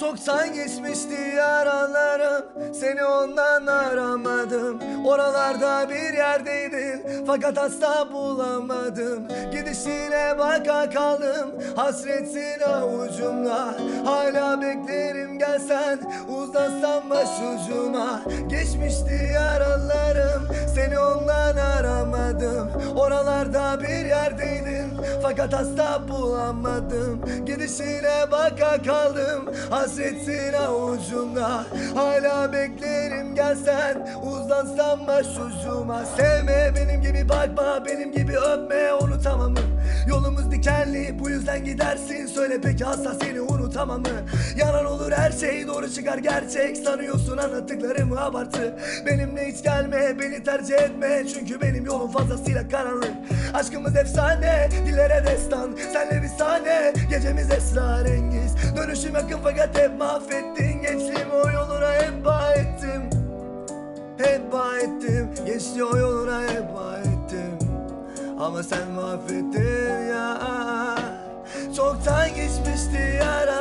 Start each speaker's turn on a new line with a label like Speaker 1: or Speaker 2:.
Speaker 1: Çoktan geçmişti yaralarım. Seni ondan aramadım. Oralarda bir yerdeydin Fakat asla bulamadım. Gidişine baka kaldım. Hasretin avucumda Hala beklerim gelsen. Uzansan başucuma. Geçmişti yaralarım Oralarda bir yerdeydin Fakat asla bulamadım. Gidişine baka kaldım. Hasretin avucumda. Hala beklerim gelsen. Uzansan başucuma Sevme benim gibi bakma Benim gibi öpme. Unutamam? Yolumuz dikenli bu yüzden gidersin. Söyle peki asla seni unutamam mı? Yalan olur her şey doğru çıkar. Gerçek Sanıyorsun anlattıklarımı abartı. Benimle hiç gelme beni tercih etme. Çünkü benim yolum fazlasıyla karanlık. Aşkımız efsane dillere destan. Senle bir sahne gecemiz esrarengiz. Dönüşüm yakın fakat hep mahvettin. Gençliğimi o yoluna heba ettim. Heba ettim. Geçti o yoluna heba ettim. Ama sen mahvettin geçmişti yara